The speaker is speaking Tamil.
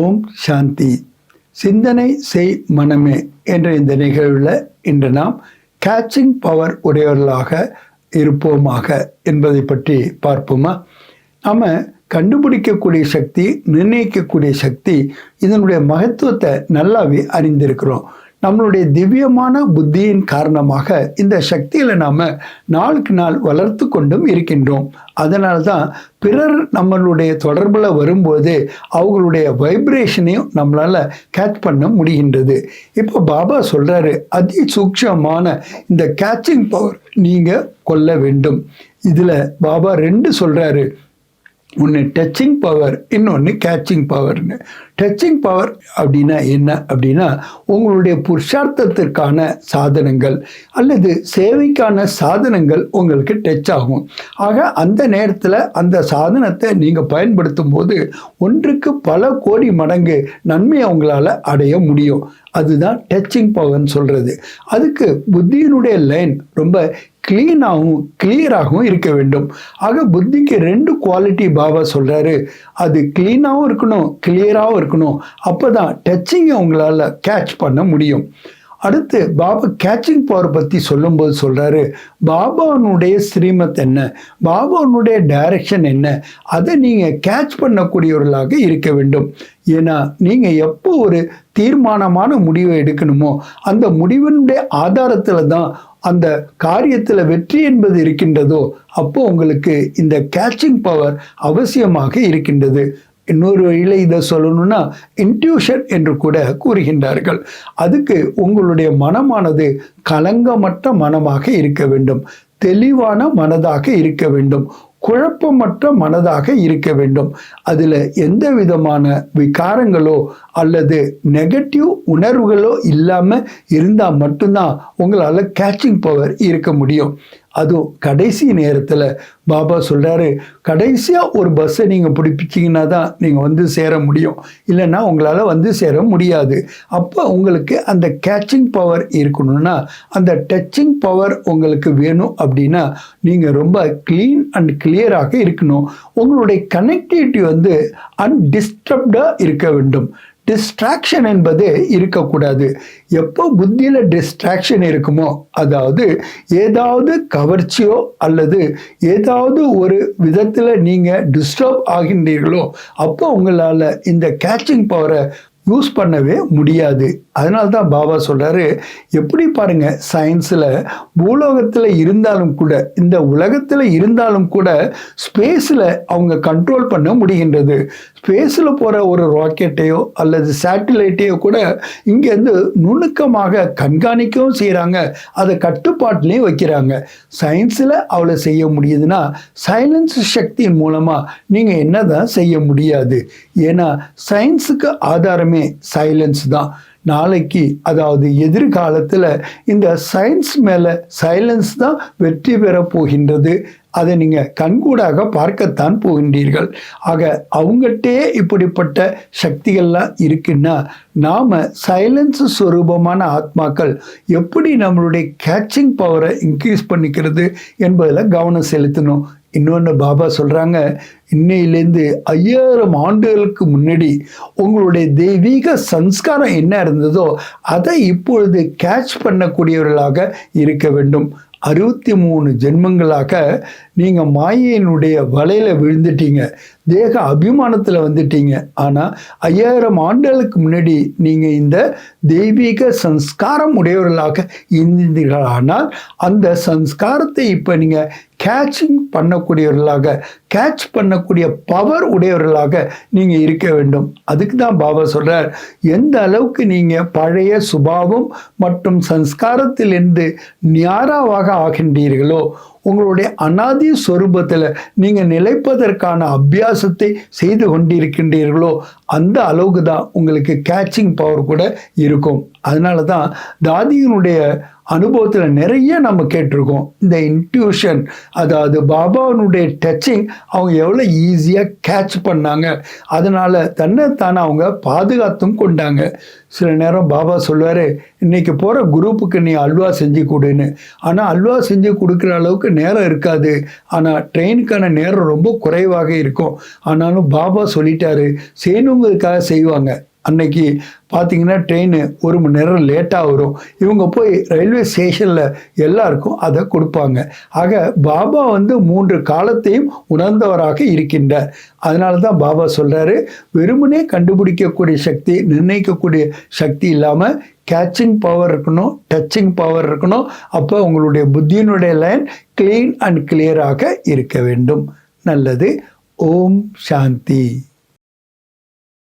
ஓம் சாந்தி. சிந்தனை செய் மனமே என்ற இந்த நிகழ்வில் இன்று நாம் கேட்சிங் பவர் உடையவர்களாக இருப்போமாக என்பதை பற்றி பார்ப்போமா? நாம் கண்டுபிடிக்கக்கூடிய சக்தி நிர்ணயிக்கக்கூடிய சக்தி இதனுடைய மகத்துவத்தை நல்லாவே அறிந்திருக்கிறோம். நம்மளுடைய திவ்யமான புத்தியின் காரணமாக இந்த சக்தியில் நாம் நாளுக்கு நாள் வளர்த்து கொண்டும் இருக்கின்றோம். அதனால தான் பிறர் நம்மளுடைய தொடர்பில் வரும்போது அவங்களுடைய வைப்ரேஷனையும் நம்மளால் கேட்ச் பண்ண முடிகின்றது. இப்போ பாபா சொல்கிறாரு அதி சூக்ஷமான இந்த கேட்சிங் பவர் நீங்கள் கொள்ள வேண்டும். இதில் பாபா ரெண்டு சொல்கிறாரு ஒன்று டச்சிங் பவர் இன்னொன்று கேட்சிங் பவர்னு டச்சிங் பவர் அப்படின்னா என்ன? அப்படின்னா உங்களுடைய புருஷார்த்தத்திற்கான சாதனங்கள் அல்லது சேவைக்கான சாதனங்கள் உங்களுக்கு டச் ஆகும். ஆக அந்த நேரத்தில் அந்த சாதனத்தை நீங்கள் பயன்படுத்தும் போது ஒன்றுக்கு பல கோடி மடங்கு நன்மையை உங்களால் அடைய முடியும். அதுதான் டச்சிங் பவர்னு சொல்கிறது அதுக்கு புத்தியினுடைய லைன் ரொம்ப க்ளீனாகவும் கிளியராகவும் இருக்க வேண்டும். ஆக புத்திக்கு ரெண்டு குவாலிட்டி பாபா சொல்கிறாரு அது க்ளீனாகவும் இருக்கணும் கிளியராகவும் இருக்கணும். அப்போ தான் டச்சிங்கை உங்களால் கேட்ச் பண்ண முடியும். அடுத்து பாபா கேட்சிங் பவர் பற்றி சொல்லும்போது சொல்கிறாரு பாபானுடைய ஸ்ரீமத் என்ன? பாபானுடைய டைரக்ஷன் என்ன? அதை நீங்கள் கேட்ச் பண்ணக்கூடியவர்களாக இருக்க வேண்டும். ஏன்னா நீங்கள் எப்போ ஒரு தீர்மானமான முடிவை எடுக்கணுமோ அந்த முடிவினுடைய ஆதாரத்தில் தான் அந்த காரியத்தில் வெற்றி என்பது இருக்கின்றதோ அப்போ உங்களுக்கு இந்த கேட்சிங் பவர் அவசியமாக இருக்கின்றது. இன்னொரு வழியில் இதை சொல்லணும்னா இன்ட்யூஷன் என்று கூட கூறுகின்றார்கள். அதுக்கு உங்களுடைய மனமானது கலங்கமற்ற மனமாக இருக்க வேண்டும். தெளிவான மனதாக இருக்க வேண்டும். குழப்பமற்ற மனதாக இருக்க வேண்டும். அதில் எந்த விதமான விகாரங்களோ அல்லது நெகட்டிவ் உணர்வுகளோ இல்லாமல் இருந்தால் மட்டும்தான் உங்களால் கேட்சிங் பவர் இருக்க முடியும். அதுவும் கடைசி நேரத்தில் பாபா சொல்கிறாரு கடைசியாக ஒரு பஸ்ஸை நீங்கள் பிடிப்பிச்சிங்கன்னா தான் நீங்கள் வந்து சேர முடியும். இல்லைன்னா உங்களால் வந்து சேர முடியாது. அப்போ உங்களுக்கு அந்த கேட்சிங் பவர் இருக்கணும்னா அந்த டச்சிங் பவர் உங்களுக்கு வேணும் அப்படின்னா நீங்கள் ரொம்ப க்ளீன் அண்ட் கிளியராக இருக்கணும். உங்களுடைய கனெக்டிவிட்டி வந்து அன்டிஸ்டர்ப்டாக இருக்க வேண்டும். டிஸ்ட்ராக்ஷன் என்பது இருக்கக்கூடாது. எப்போ புத்தியில் டிஸ்ட்ராக்ஷன் இருக்குமோ அதாவது ஏதாவது கவர்ச்சியோ அல்லது ஏதாவது ஒரு விதத்தில் நீங்கள் டிஸ்டர்ப் ஆகின்றீர்களோ அப்போ உங்களால் இந்த கேட்சிங் பவரை யூஸ் பண்ணவே முடியாது. அதனால தான் பாபா சொல்கிறாரு எப்படி பாருங்க சயின்ஸில் பூலோகத்தில் இருந்தாலும் கூட இந்த உலகத்தில் இருந்தாலும் கூட ஸ்பேஸில் அவங்க கண்ட்ரோல் பண்ண முடிகின்றது. ஸ்பேஸில் போகிற ஒரு ராக்கெட்டையோ அல்லது சேட்டிலைட்டையோ கூட இங்கேருந்து நுணுக்கமாக கண்காணிக்கவும் செய்கிறாங்க அதை கட்டுப்பாட்டிலையும் வைக்கிறாங்க. சயின்ஸில் அவளை செய்ய முடியுதுன்னா சைலன்ஸ் சக்தியின் மூலமாக நீங்கள் என்ன தான் செய்ய முடியாது. ஏன்னா சயின்ஸுக்கு ஆதாரமே சைலன்ஸ் தான். நாளைக்கு அதாவது எதிர்காலத்தில் இந்த சயின்ஸ் மேலே சைலன்ஸ் தான் வெற்றி பெற போகின்றது. அதை நீங்கள் கண்கூடாக பார்க்கத்தான் போகின்றீர்கள். ஆக அவங்ககிட்டே இப்படிப்பட்ட சக்திகள்லாம் இருக்குன்னா நாம் சைலன்ஸ் ஸ்வரூபமான ஆத்மாக்கள் எப்படி நம்மளுடைய கேட்சிங் பவரை இன்க்ரீஸ் பண்ணிக்கிறது என்பதில் கவனம் செலுத்தணும். இன்னொன்று பாபா சொல்கிறாங்க இன்னையிலேருந்து ஐயாயிரம் ஆண்டுகளுக்கு முன்னாடி உங்களுடைய தெய்வீக சன்ஸ்காரம் என்ன இருந்ததோ அதை இப்பொழுது கேட்ச் பண்ணக்கூடியவர்களாக இருக்க வேண்டும். அறுபத்தி மூணு ஜென்மங்களாக நீங்கள் மாயையினுடைய வலையில் விழுந்துட்டீங்க தேக அபிமானத்தில் வந்துட்டீங்க. ஆனால் ஐயாயிரம் ஆண்டுகளுக்கு முன்னாடி நீங்கள் இந்த தெய்வீக சன்ஸ்காரம் உடையவர்களாக இருந்தீர்கள் ஆனால் அந்த சன்ஸ்காரத்தை இப்போ நீங்கள் கேட்சிங் பண்ணக்கூடியவர்களாக கேட்ச் பண்ணக்கூடிய பவர் உடையவர்களாக நீங்கள் இருக்க வேண்டும். அதுக்கு தான் பாபா சொல்கிறார் எந்த அளவுக்கு நீங்கள் பழைய சுபாவம் மற்றும் சன்ஸ்காரத்திலிருந்து நியாராவாக ஆகின்றீர்களோ உங்களுடைய அனாதி ஸ்வரூபத்தில் நீங்கள் நிலைப்பதற்கான அபியாசத்தை செய்து கொண்டிருக்கின்றீர்களோ அந்த அளவுக்கு தான் உங்களுக்கு கேட்சிங் பவர் கூட இருக்கும். அதனால தான் தாதியினுடைய அனுபவத்தில் நிறைய நம்ம கேட்டிருக்கோம். இந்த இன்ட்யூஷன் அதாவது பாபாவனுடைய டச்சிங் அவங்க எவ்வளோ ஈஸியாக கேட்ச் பண்ணாங்க. அதனால் தன்னைத்தானே அவங்க பாதுகாத்தும் கொண்டாங்க. சில நேரம் பாபா சொல்லுவார் இன்றைக்கி போகிற குரூப்புக்கு நீ அல்வா செஞ்சு கொடுன்னு. ஆனால் அல்வா செஞ்சு கொடுக்குற அளவுக்கு நேரம் இருக்காது. ஆனால் ட்ரெயினுக்கான நேரம் ரொம்ப குறைவாக இருக்கும். ஆனாலும் பாபா சொல்லிட்டாரு செய்யணுங்கிறதுக்காக செய்வாங்க. அன்னைக்கு பார்த்தீங்கன்னா ட்ரெயின் ஒரு மணி நேரம் லேட்டாக வரும். இவங்க போய் ரயில்வே ஸ்டேஷனில் எல்லாருக்கும் அதை கொடுப்பாங்க. ஆக பாபா வந்து மூன்று காலத்தையும் உணர்ந்தவராக இருக்கின்றார். அதனால தான் பாபா சொல்கிறாரு வெறுமனே கண்டுபிடிக்கக்கூடிய சக்தி நிர்ணயிக்கக்கூடிய சக்தி இல்லாமல் கேட்சிங் பவர் இருக்கணும் டச்சிங் பவர் இருக்கணும். அப்போ உங்களுடைய புத்தியினுடைய லைன் க்ளீன் அண்ட் கிளியராக இருக்க வேண்டும். நல்லது. ஓம் சாந்தி.